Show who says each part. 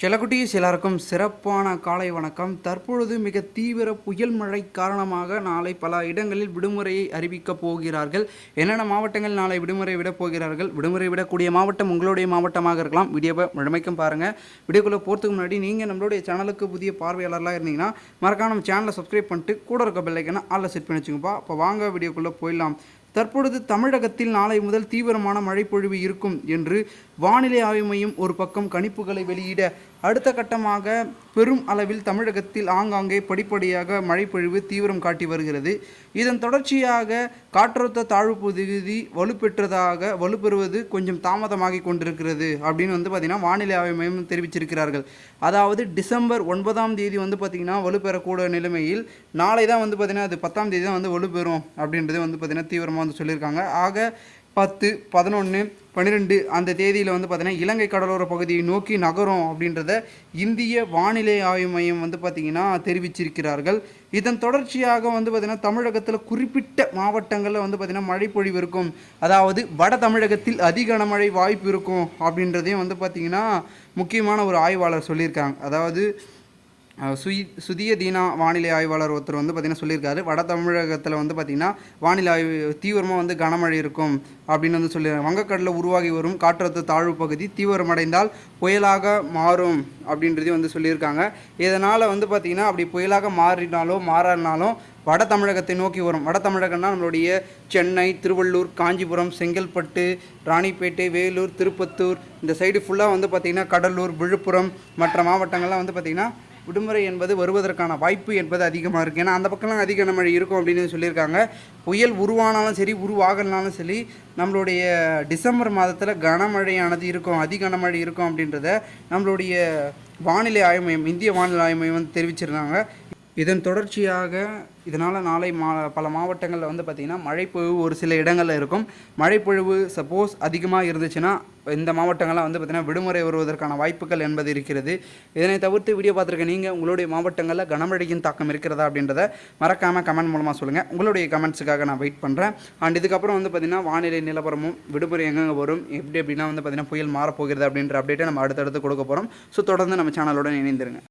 Speaker 1: செல்லக்குட்டீஸ் எல்லாருக்கும் சிறப்பான காலை வணக்கம். தற்பொழுது மிக தீவிர புயல் மழை காரணமாக நாளை பல இடங்களில் விடுமுறையை அறிவிக்கப் போகிறார்கள். என்னென்ன மாவட்டங்கள் நாளை விடுமுறை விட போகிறார்கள்? விடுமுறை விடக்கூடிய மாவட்டம் உங்களுடைய மாவட்டமாக இருக்கலாம். வீடியோவை முழுமைக்கும் பாருங்கள் வீடியோக்குள்ளே போகிறதுக்கு முன்னாடி நீங்கள் நம்மளுடைய சேனலுக்கு புதிய பார்வையாளர்லாம் இருந்தீங்கன்னா மறக்காம நம்ம சேனலை சப்ஸ்கிரைப் பண்ணிட்டு கூட இருக்க பெல்லைக்கனை ஆளில் செட் பண்ணி வச்சுக்கோப்பா அப்போ வாங்க வீடியோக்குள்ளே போயிடலாம். தற்பொழுது தமிழகத்தில் நாளை முதல் தீவிரமான மழைப்பொழிவு இருக்கும் என்று வானிலை ஆய்வு மையம் ஒரு பக்கம் கணிப்புகளை வெளியிட அடுத்த கட்டமாக பெரும் அளவில் தமிழகத்தில் ஆங்காங்கே படிப்படியாக மழைப்பொழிவு தீவிரம் காட்டி வருகிறது. இதன் தொடர்ச்சியாக காற்றழுத்த தாழ்வு பகுதி வலுப்பெற்றதாக வலுப்பெறுவது கொஞ்சம் தாமதமாகி கொண்டிருக்கிறது அப்படின்னு வந்து பார்த்திங்கன்னா வானிலை ஆய்வு மையம் தெரிவிச்சிருக்கிறார்கள். அதாவது டிசம்பர் ஒன்பதாம் தேதி வந்து பார்த்திங்கன்னா வலுப்பெறக்கூடிய நிலைமையில் நாளை தான் வந்து பார்த்திங்கன்னா அது பத்தாம் தேதி தான் வந்து வலுப்பெறும் அப்படின்றது வந்து பார்த்திங்கன்னா தீவிரமாக வந்து சொல்லியிருக்காங்க. ஆக பத்து பதினொன்று பன்னிரெண்டு அந்த தேதியில் வந்து பார்த்திங்கன்னா இலங்கை கடலோர பகுதியை நோக்கி நகரும் அப்படின்றத இந்திய வானிலை ஆய்வு மையம் வந்து பார்த்திங்கன்னா தெரிவிச்சிருக்கிறார்கள். இதன் தொடர்ச்சியாக வந்து பார்த்திங்கன்னா தமிழகத்தில் குறிப்பிட்ட மாவட்டங்களில் வந்து பார்த்திங்கன்னா மழைப்பொழிவு இருக்கும். அதாவது வட தமிழகத்தில் அதிக கனமழை வாய்ப்பு இருக்கும் அப்படின்றதையும் வந்து பார்த்திங்கன்னா முக்கியமான ஒரு ஆய்வாளர் சொல்லியிருக்காங்க. அதாவது சுயி சுதிய தீனா வானிலை ஆய்வாளர் ஒருத்தர் வந்து பார்த்திங்கன்னா சொல்லியிருக்காரு. வட தமிழகத்தில் வந்து பார்த்திங்கன்னா வானிலை ஆய்வு தீவிரமாக வந்து கனமழை இருக்கும் அப்படின்னு வந்து சொல்லியிருக்காங்க. வங்கக்கடலில் உருவாகி வரும் காற்றழுத்த தாழ்வு பகுதி தீவிரமடைந்தால் புயலாக மாறும் அப்படின்றதையும் வந்து சொல்லியிருக்காங்க. இதனால் வந்து பார்த்திங்கன்னா அப்படி புயலாக மாறினாலோ மாறினாலும் வட தமிழகத்தை நோக்கி வரும். வட தமிழகம்னா நம்மளுடைய சென்னை திருவள்ளூர் காஞ்சிபுரம் செங்கல்பட்டு ராணிப்பேட்டை வேலூர் திருப்பத்தூர். இந்த சைடு ஃபுல்லாக வந்து பார்த்திங்கன்னா கடலூர் விழுப்புரம் மற்ற மாவட்டங்கள்லாம் வந்து பார்த்திங்கன்னா விடுமுறை என்பது வருவதற்கான வாய்ப்பு என்பது அதிகமாக இருக்குது ஏன்னா அந்த பக்கம்லாம் அதிக மழை இருக்கும் அப்படின்னு சொல்லியிருக்காங்க. புயல் உருவானாலும் சரி உருவாகலனாலும் சரி நம்மளுடைய டிசம்பர் மாதத்தில் கனமழையானது இருக்கும் அதி கனமழை இருக்கும் அப்படின்றத நம்மளுடைய வானிலை ஆய்வு மையம் இந்திய வானிலை ஆய்வு மையம் வந்து தெரிவிச்சிருந்தாங்க. இதன் தொடர்ச்சியாக இதனால் நாளை மா பல மாவட்டங்களில் வந்து பார்த்திங்கன்னா மழைப்பொழிவு ஒரு சில இடங்களில் இருக்கும். மழைப்பொழிவு சப்போஸ் அதிகமாக இருந்துச்சுன்னா இந்த மாவட்டங்கள்லாம் வந்து பார்த்திங்கன்னா விடுமுறை வருவதற்கான வாய்ப்புகள் என்பது இருக்கிறது. இதனை தவிர்த்து வீடியோ பார்த்துருக்க நீங்கள் உங்களுடைய மாவட்டங்களில் கனமழையின் தாக்கம் இருக்கிறதா அப்படின்றத மறக்காமல் கமெண்ட் மூலமாக சொல்லுங்கள் உங்களுடைய கமெண்ட்ஸுக்காக நான் வெயிட் பண்ணுறேன் அண்ட் இதுக்கப்புறம் வந்து பார்த்திங்கன்னா வானிலை நிலவரமும் விடுமுறை எங்கெங்கே வரும்? எப்படி எப்படின்னா வந்து பார்த்திங்கன்னா புயல் மாறப்போகிறது அப்படின்ற அப்டேட்டை நம்ம அடுத்தடுத்து கொடுக்க போகிறோம் ஸோ தொடர்ந்து நம்ம சேனலுடன் இணைந்துருங்க.